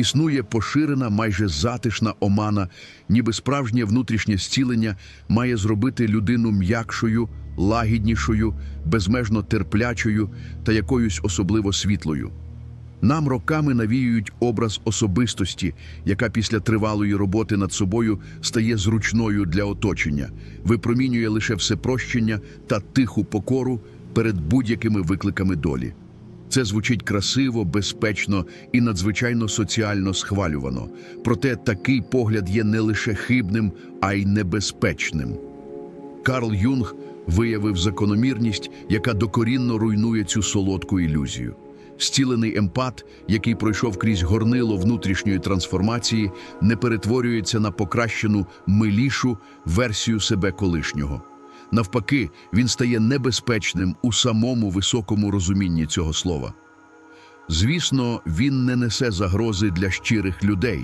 Існує поширена, майже затишна омана, ніби справжнє внутрішнє зцілення має зробити людину м'якшою, лагіднішою, безмежно терплячою та якоюсь особливо світлою. Нам роками навіюють образ особистості, яка після тривалої роботи над собою стає зручною для оточення, випромінює лише всепрощення та тиху покору перед будь-якими викликами долі. Це звучить красиво, безпечно і надзвичайно соціально схвалювано. Проте такий погляд є не лише хибним, а й небезпечним. Карл Юнг виявив закономірність, яка докорінно руйнує цю солодку ілюзію. Зцілений емпат, який пройшов крізь горнило внутрішньої трансформації, не перетворюється на покращену милішу версію себе колишнього. Навпаки, він стає небезпечним у самому високому розумінні цього слова. Звісно, він не несе загрози для щирих людей,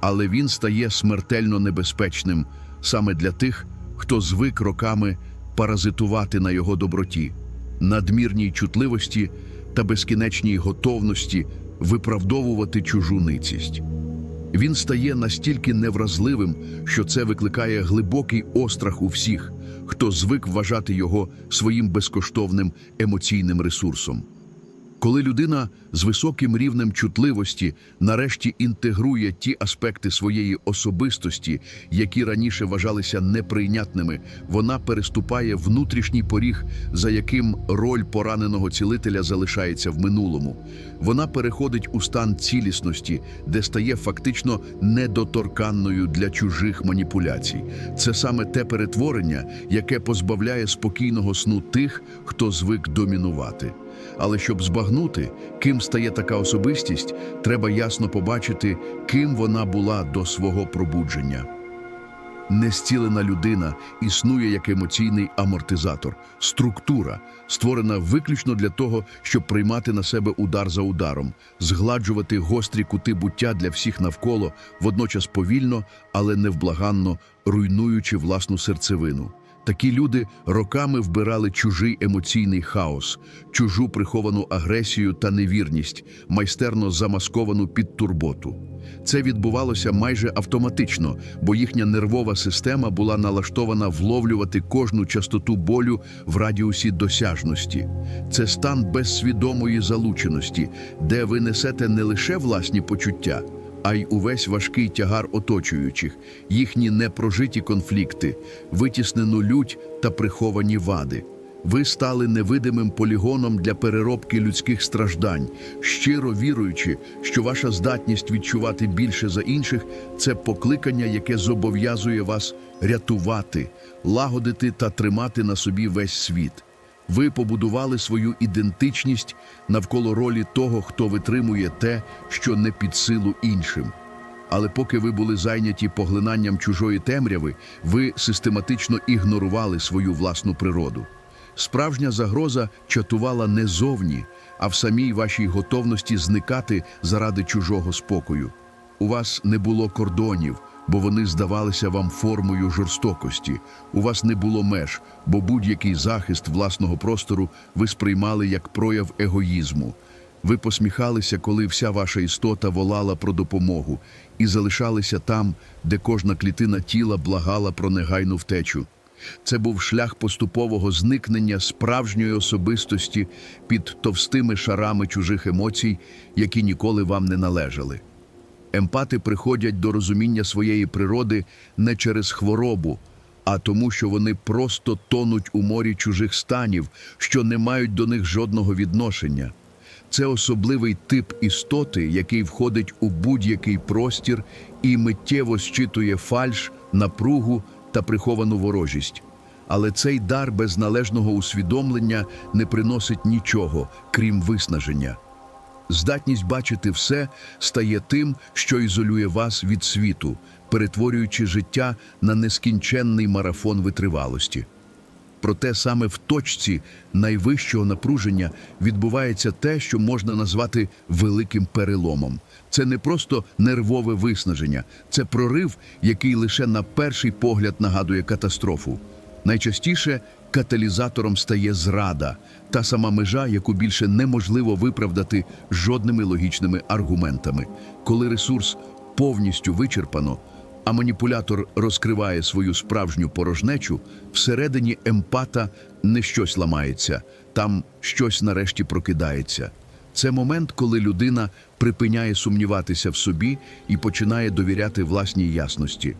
але він стає смертельно небезпечним саме для тих, хто звик роками паразитувати на його доброті, надмірній чутливості та безкінечній готовності виправдовувати чужу ницість. Він стає настільки невразливим, що це викликає глибокий острах у всіх, хто звик вважати його своїм безкоштовним емоційним ресурсом. Коли людина з високим рівнем чутливості нарешті інтегрує ті аспекти своєї особистості, які раніше вважалися неприйнятними, вона переступає внутрішній поріг, за яким роль пораненого цілителя залишається в минулому. Вона переходить у стан цілісності, де стає фактично недоторканною для чужих маніпуляцій. Це саме те перетворення, яке позбавляє спокійного сну тих, хто звик домінувати. Але щоб збагнути, ким стає така особистість, треба ясно побачити, ким вона була до свого пробудження. Нестілена людина існує як емоційний амортизатор, структура, створена виключно для того, щоб приймати на себе удар за ударом, згладжувати гострі кути буття для всіх навколо, водночас повільно, але невблаганно руйнуючи власну серцевину. Такі люди роками вбирали чужий емоційний хаос, чужу приховану агресію та невірність, майстерно замасковану під турботу. Це відбувалося майже автоматично, бо їхня нервова система була налаштована вловлювати кожну частоту болю в радіусі досяжності. Це стан безсвідомої залученості, де ви несете не лише власні почуття, а й увесь важкий тягар оточуючих, їхні непрожиті конфлікти, витіснену лють та приховані вади. Ви стали невидимим полігоном для переробки людських страждань, щиро віруючи, що ваша здатність відчувати більше за інших це покликання, яке зобов'язує вас рятувати, лагодити та тримати на собі весь світ. Ви побудували свою ідентичність навколо ролі того, хто витримує те, що не під силу іншим. Але поки ви були зайняті поглинанням чужої темряви, ви систематично ігнорували свою власну природу. Справжня загроза чатувала не зовні, а в самій вашій готовності зникати заради чужого спокою. У вас не було кордонів, бо вони здавалися вам формою жорстокості. У вас не було меж, бо будь-який захист власного простору ви сприймали як прояв егоїзму. Ви посміхалися, коли вся ваша істота волала про допомогу, і залишалися там, де кожна клітина тіла благала про негайну втечу. Це був шлях поступового зникнення справжньої особистості під товстими шарами чужих емоцій, які ніколи вам не належали. Емпати приходять до розуміння своєї природи не через хворобу, а тому, що вони просто тонуть у морі чужих станів, що не мають до них жодного відношення. Це особливий тип істоти, який входить у будь-який простір і миттєво щитує фальш, напругу та приховану ворожість. Але цей дар без належного усвідомлення не приносить нічого, крім виснаження. Здатність бачити все стає тим, що ізолює вас від світу, перетворюючи життя на нескінченний марафон витривалості. Проте саме в точці найвищого напруження відбувається те, що можна назвати великим переломом. Це не просто нервове виснаження, це прорив, який лише на перший погляд нагадує катастрофу. Найчастіше каталізатором стає зрада, та сама межа, яку більше неможливо виправдати жодними логічними аргументами. Коли ресурс повністю вичерпано, а маніпулятор розкриває свою справжню порожнечу, всередині емпата не щось ламається, там щось нарешті прокидається. Це момент, коли людина припиняє сумніватися в собі і починає довіряти власній ясності.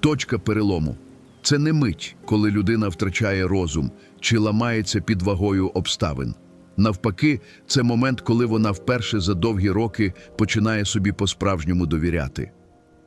Точка перелому це не мить, коли людина втрачає розум чи ламається під вагою обставин. Навпаки, це момент, коли вона вперше за довгі роки починає собі по-справжньому довіряти.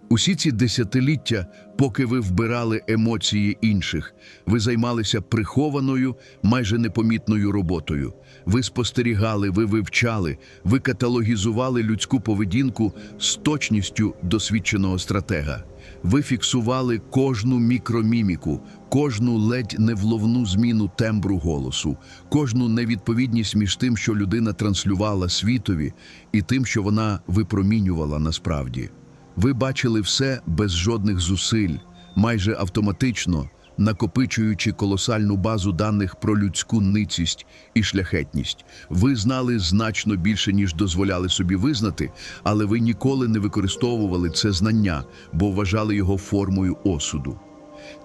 Усі ці десятиліття, поки ви вбирали емоції інших, ви займалися прихованою, майже непомітною роботою. Ви спостерігали, ви вивчали, ви каталогізували людську поведінку з точністю досвідченого стратега. Ви фіксували кожну мікроміміку, кожну ледь невловну зміну тембру голосу, кожну невідповідність між тим, що людина транслювала світові, і тим, що вона випромінювала насправді. Ви бачили все без жодних зусиль, майже автоматично, накопичуючи колосальну базу даних про людську ницість і шляхетність. Ви знали значно більше, ніж дозволяли собі визнати, але ви ніколи не використовували це знання, бо вважали його формою осуду.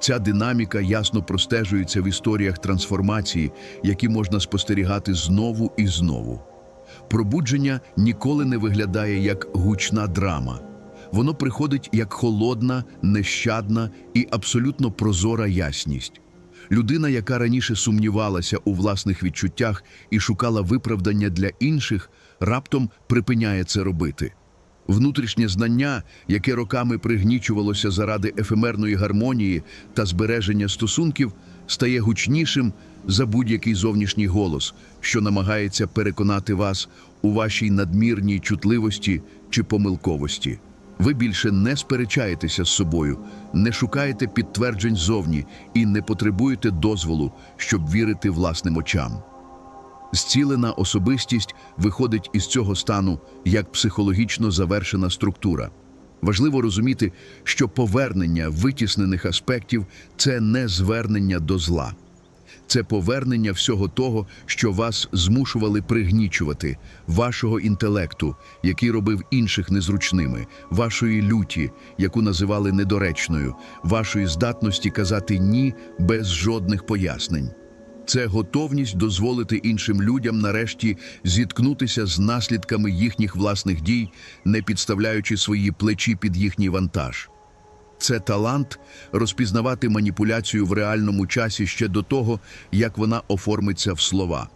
Ця динаміка ясно простежується в історіях трансформації, які можна спостерігати знову і знову. Пробудження ніколи не виглядає як гучна драма. Воно приходить як холодна, нещадна і абсолютно прозора ясність. Людина, яка раніше сумнівалася у власних відчуттях і шукала виправдання для інших, раптом припиняє це робити. Внутрішнє знання, яке роками пригнічувалося заради ефемерної гармонії та збереження стосунків, стає гучнішим за будь-який зовнішній голос, що намагається переконати вас у вашій надмірній чутливості чи помилковості. Ви більше не сперечаєтеся з собою, не шукаєте підтверджень зовні і не потребуєте дозволу, щоб вірити власним очам. Зцілена особистість виходить із цього стану як психологічно завершена структура. Важливо розуміти, що повернення витіснених аспектів це не звернення до зла. Це повернення всього того, що вас змушували пригнічувати, вашого інтелекту, який робив інших незручними, вашої люті, яку називали недоречною, вашої здатності казати ні без жодних пояснень. Це готовність дозволити іншим людям нарешті зіткнутися з наслідками їхніх власних дій, не підставляючи свої плечі під їхній вантаж. Це талант розпізнавати маніпуляцію в реальному часі ще до того, як вона оформиться в слова.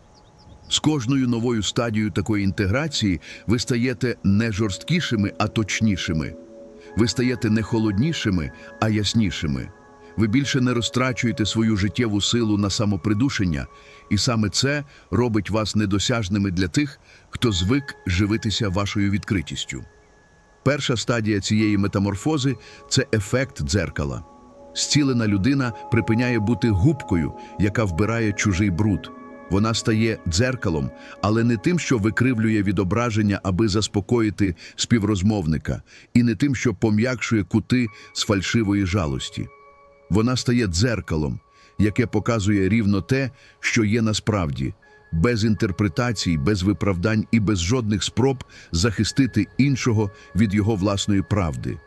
З кожною новою стадією такої інтеграції ви стаєте не жорсткішими, а точнішими. Ви стаєте не холоднішими, а яснішими. Ви більше не розтрачуєте свою життєву силу на самопридушення, і саме це робить вас недосяжними для тих, хто звик живитися вашою відкритістю. Перша стадія цієї метаморфози це ефект дзеркала. Зцілена людина припиняє бути губкою, яка вбирає чужий бруд. Вона стає дзеркалом, але не тим, що викривлює відображення, аби заспокоїти співрозмовника, і не тим, що пом'якшує кути з фальшивої жалості. Вона стає дзеркалом, яке показує рівно те, що є насправді, без інтерпретацій, без виправдань і без жодних спроб захистити іншого від його власної правди.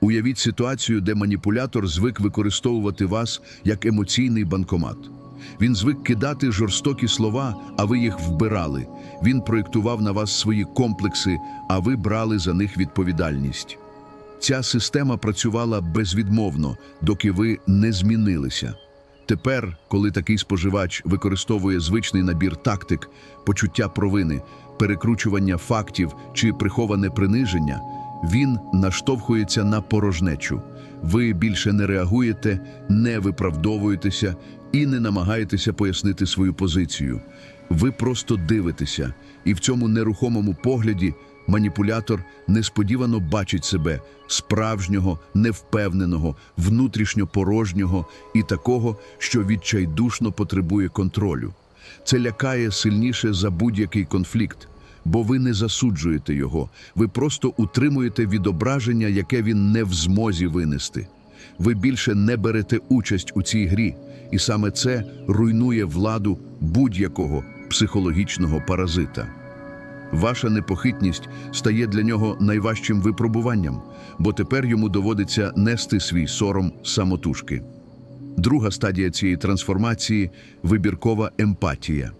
Уявіть ситуацію, де маніпулятор звик використовувати вас як емоційний банкомат. Він звик кидати жорстокі слова, а ви їх вбирали. Він проєктував на вас свої комплекси, а ви брали за них відповідальність. Ця система працювала безвідмовно, доки ви не змінилися. Тепер, коли такий споживач використовує звичний набір тактик, почуття провини, перекручування фактів чи приховане приниження, він наштовхується на порожнечу. Ви більше не реагуєте, не виправдовуєтеся і не намагаєтеся пояснити свою позицію. Ви просто дивитеся, і в цьому нерухомому погляді маніпулятор несподівано бачить себе справжнього, невпевненого, внутрішньо порожнього і такого, що відчайдушно потребує контролю. Це лякає сильніше за будь-який конфлікт, бо ви не засуджуєте його, ви просто утримуєте відображення, яке він не в змозі винести. Ви більше не берете участь у цій грі, і саме це руйнує владу будь-якого психологічного паразита. Ваша непохитність стає для нього найважчим випробуванням, бо тепер йому доводиться нести свій сором самотужки. Друга стадія цієї трансформації вибіркова емпатія.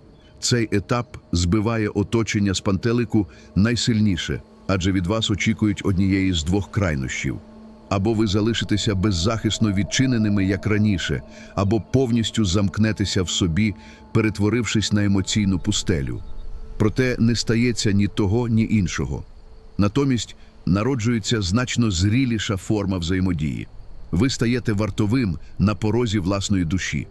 Цей етап збиває оточення з пантелику найсильніше, адже від вас очікують однієї з двох крайнощів. Або ви залишитеся беззахисно відчиненими, як раніше, або повністю замкнетеся в собі, перетворившись на емоційну пустелю. Проте не стається ні того, ні іншого. Натомість народжується значно зріліша форма взаємодії. Ви стаєте вартовим на порозі власної душі.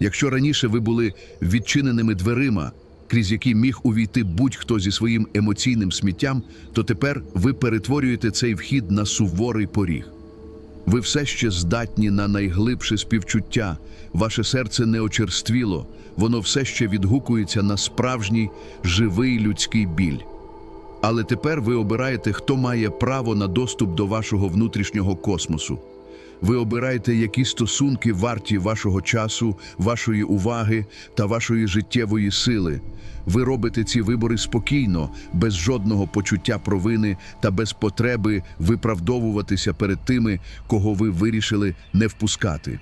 Якщо раніше ви були відчиненими дверима, крізь які міг увійти будь-хто зі своїм емоційним сміттям, то тепер ви перетворюєте цей вхід на суворий поріг. Ви все ще здатні на найглибше співчуття, ваше серце не очерствіло, воно все ще відгукується на справжній живий людський біль. Але тепер ви обираєте, хто має право на доступ до вашого внутрішнього космосу. Ви обираєте, які стосунки варті вашого часу, вашої уваги та вашої життєвої сили. Ви робите ці вибори спокійно, без жодного почуття провини та без потреби виправдовуватися перед тими, кого ви вирішили не впускати.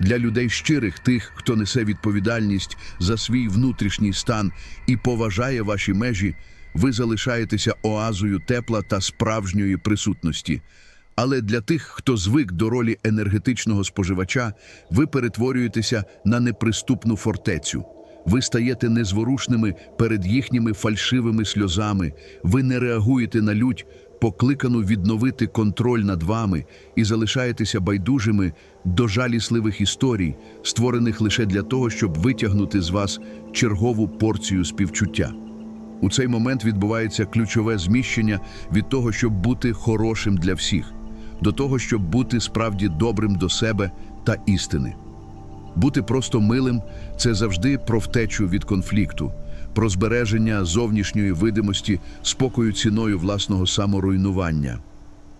Для людей щирих, тих, хто несе відповідальність за свій внутрішній стан і поважає ваші межі, ви залишаєтеся оазою тепла та справжньої присутності. Але для тих, хто звик до ролі енергетичного споживача, ви перетворюєтеся на неприступну фортецю. Ви стаєте незворушними перед їхніми фальшивими сльозами, ви не реагуєте на лють, покликану відновити контроль над вами, і залишаєтеся байдужими до жалісливих історій, створених лише для того, щоб витягнути з вас чергову порцію співчуття. У цей момент відбувається ключове зміщення від того, щоб бути хорошим для всіх, до того, щоб бути справді добрим до себе та істини. Бути просто милим це завжди про втечу від конфлікту, про збереження зовнішньої видимості спокою ціною власного саморуйнування.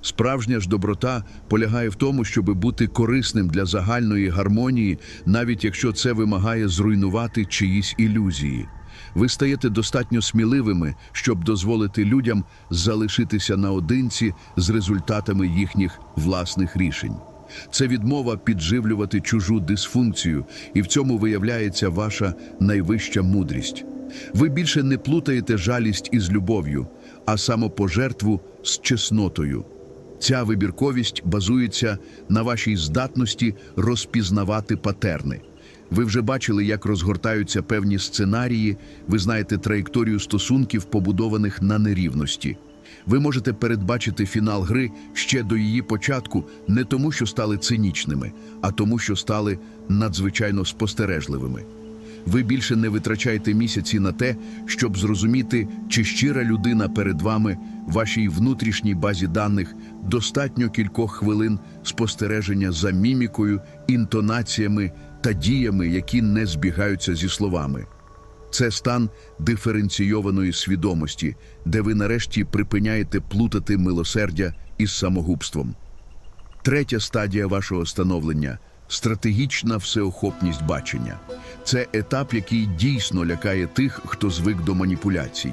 Справжня ж доброта полягає в тому, щоб бути корисним для загальної гармонії, навіть якщо це вимагає зруйнувати чиїсь ілюзії. Ви стаєте достатньо сміливими, щоб дозволити людям залишитися наодинці з результатами їхніх власних рішень. Це відмова підживлювати чужу дисфункцію, і в цьому виявляється ваша найвища мудрість. Ви більше не плутаєте жалість із любов'ю, а самопожертву з чеснотою. Ця вибірковість базується на вашій здатності розпізнавати патерни. Ви вже бачили, як розгортаються певні сценарії, ви знаєте траєкторію стосунків, побудованих на нерівності. Ви можете передбачити фінал гри ще до її початку не тому, що стали цинічними, а тому, що стали надзвичайно спостережливими. Ви більше не витрачаєте місяці на те, щоб зрозуміти, чи щира людина перед вами, вашій внутрішній базі даних, достатньо кількох хвилин спостереження за мімікою, інтонаціями та діями, які не збігаються зі словами. Це стан диференційованої свідомості, де ви нарешті припиняєте плутати милосердя із самогубством. Третя стадія вашого становлення стратегічна всеохопність бачення. Це етап, який дійсно лякає тих, хто звик до маніпуляцій.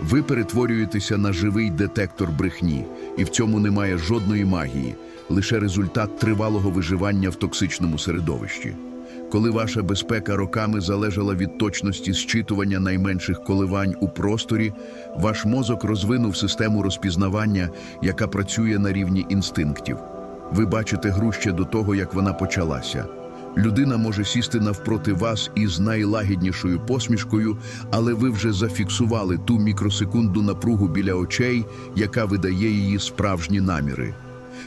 Ви перетворюєтеся на живий детектор брехні, і в цьому немає жодної магії, лише результат тривалого виживання в токсичному середовищі. Коли ваша безпека роками залежала від точності зчитування найменших коливань у просторі, ваш мозок розвинув систему розпізнавання, яка працює на рівні інстинктів. Ви бачите гру ще до того, як вона почалася. Людина може сісти навпроти вас із найлагіднішою посмішкою, але ви вже зафіксували ту мікросекунду напругу біля очей, яка видає її справжні наміри.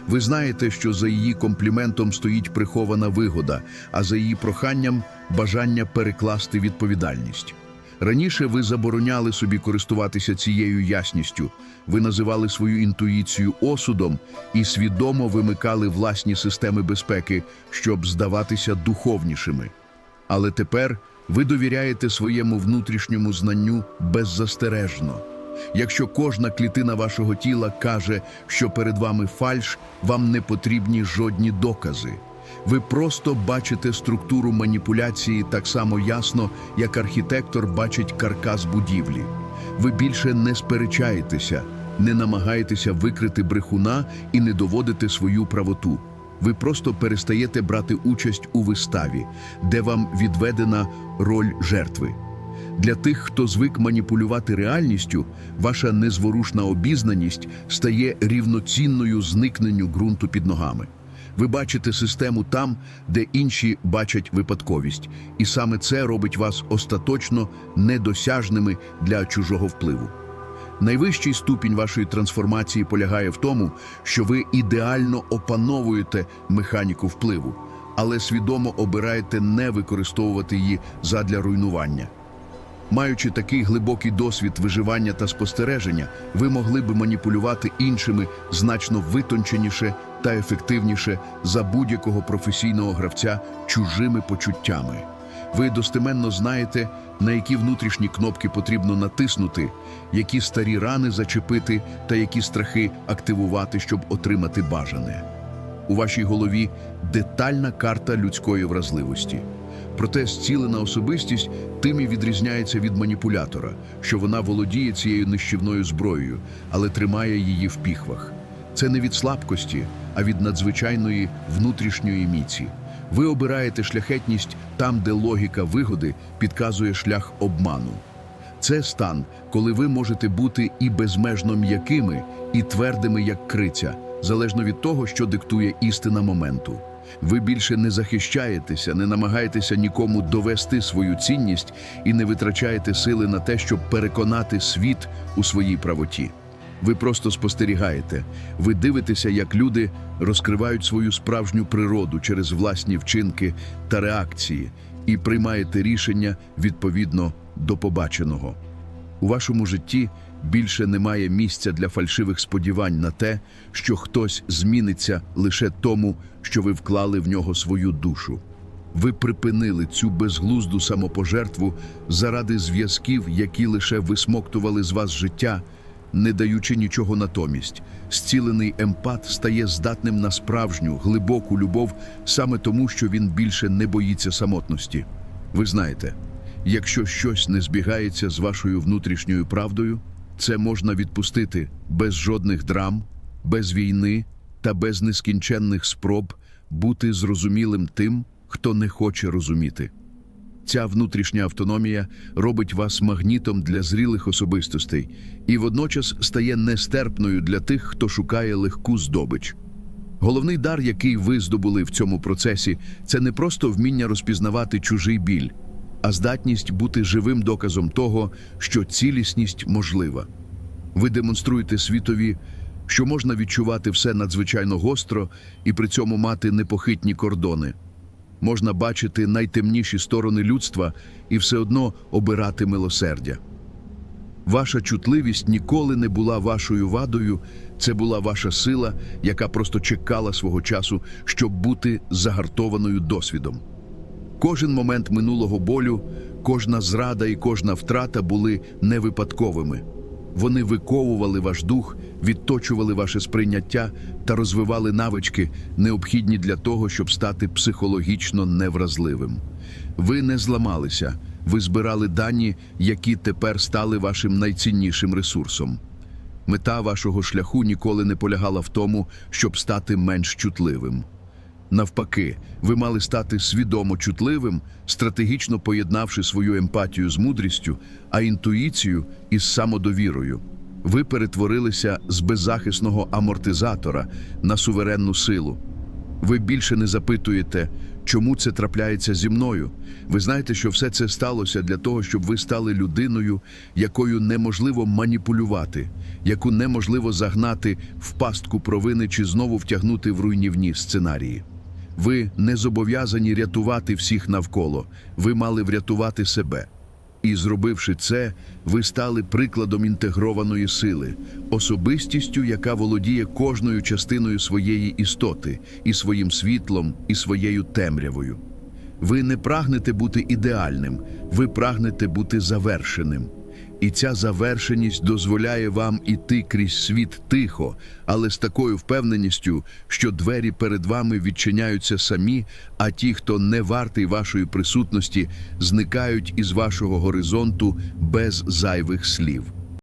Ви знаєте, що за її компліментом стоїть прихована вигода, а за її проханням бажання перекласти відповідальність. Раніше ви забороняли собі користуватися цією ясністю, ви називали свою інтуїцію осудом і свідомо вимикали власні системи безпеки, щоб здаватися духовнішими. Але тепер ви довіряєте своєму внутрішньому знанню беззастережно. Якщо кожна клітина вашого тіла каже, що перед вами фальш, вам не потрібні жодні докази. Ви просто бачите структуру маніпуляції так само ясно, як архітектор бачить каркас будівлі. Ви більше не сперечаєтеся, не намагаєтеся викрити брехуна і не доводите свою правоту. Ви просто перестаєте брати участь у виставі, де вам відведена роль жертви. Для тих, хто звик маніпулювати реальністю, ваша незворушна обізнаність стає рівноцінною зникненню ґрунту під ногами. Ви бачите систему там, де інші бачать випадковість, і саме це робить вас остаточно недосяжними для чужого впливу. Найвищий ступінь вашої трансформації полягає в тому, що ви ідеально опановуєте механіку впливу, але свідомо обираєте не використовувати її задля руйнування. Маючи такий глибокий досвід виживання та спостереження, ви могли би маніпулювати іншими значно витонченіше та ефективніше за будь-якого професійного гравця чужими почуттями. Ви достеменно знаєте, на які внутрішні кнопки потрібно натиснути, які старі рани зачепити та які страхи активувати, щоб отримати бажане. У вашій голові детальна карта людської вразливості. Проте зцілена особистість тим і відрізняється від маніпулятора, що вона володіє цією нищівною зброєю, але тримає її в піхвах. Це не від слабкості, а від надзвичайної внутрішньої міці. Ви обираєте шляхетність там, де логіка вигоди підказує шлях обману. Це стан, коли ви можете бути і безмежно м'якими, і твердими, як криця, залежно від того, що диктує істина моменту. Ви більше не захищаєтеся, не намагаєтеся нікому довести свою цінність і не витрачаєте сили на те, щоб переконати світ у своїй правоті. Ви просто спостерігаєте, ви дивитеся, як люди розкривають свою справжню природу через власні вчинки та реакції, і приймаєте рішення відповідно до побаченого. У вашому житті більше немає місця для фальшивих сподівань на те, що хтось зміниться лише тому, що ви вклали в нього свою душу. Ви припинили цю безглузду самопожертву заради зв'язків, які лише висмоктували з вас життя, не даючи нічого натомість. Зцілений емпат стає здатним на справжню, глибоку любов саме тому, що він більше не боїться самотності. Ви знаєте, якщо щось не збігається з вашою внутрішньою правдою, це можна відпустити без жодних драм, без війни та без нескінченних спроб бути зрозумілим тим, хто не хоче розуміти. Ця внутрішня автономія робить вас магнітом для зрілих особистостей і водночас стає нестерпною для тих, хто шукає легку здобич. Головний дар, який ви здобули в цьому процесі, це не просто вміння розпізнавати чужий біль, а здатність бути живим доказом того, що цілісність можлива. Ви демонструєте світові, що можна відчувати все надзвичайно гостро і при цьому мати непохитні кордони. Можна бачити найтемніші сторони людства і все одно обирати милосердя. Ваша чутливість ніколи не була вашою вадою, це була ваша сила, яка просто чекала свого часу, щоб бути загартованою досвідом. Кожен момент минулого болю, кожна зрада і кожна втрата були невипадковими. Вони виковували ваш дух, відточували ваше сприйняття та розвивали навички, необхідні для того, щоб стати психологічно невразливим. Ви не зламалися, ви збирали дані, які тепер стали вашим найціннішим ресурсом. Мета вашого шляху ніколи не полягала в тому, щоб стати менш чутливим. Навпаки, ви мали стати свідомо чутливим, стратегічно поєднавши свою емпатію з мудрістю, а інтуїцію із самодовірою. Ви перетворилися з беззахисного амортизатора на суверенну силу. Ви більше не запитуєте, чому це трапляється зі мною. Ви знаєте, що все це сталося для того, щоб ви стали людиною, якою неможливо маніпулювати, яку неможливо загнати в пастку провини чи знову втягнути в руйнівні сценарії. Ви не зобов'язані рятувати всіх навколо, ви мали врятувати себе. І, зробивши це, ви стали прикладом інтегрованої сили, особистістю, яка володіє кожною частиною своєї істоти, і своїм світлом, і своєю темрявою. Ви не прагнете бути ідеальним, ви прагнете бути завершеним. І ця завершеність дозволяє вам іти крізь світ тихо, але з такою впевненістю, що двері перед вами відчиняються самі, а ті, хто не вартий вашої присутності, зникають із вашого горизонту без зайвих слів.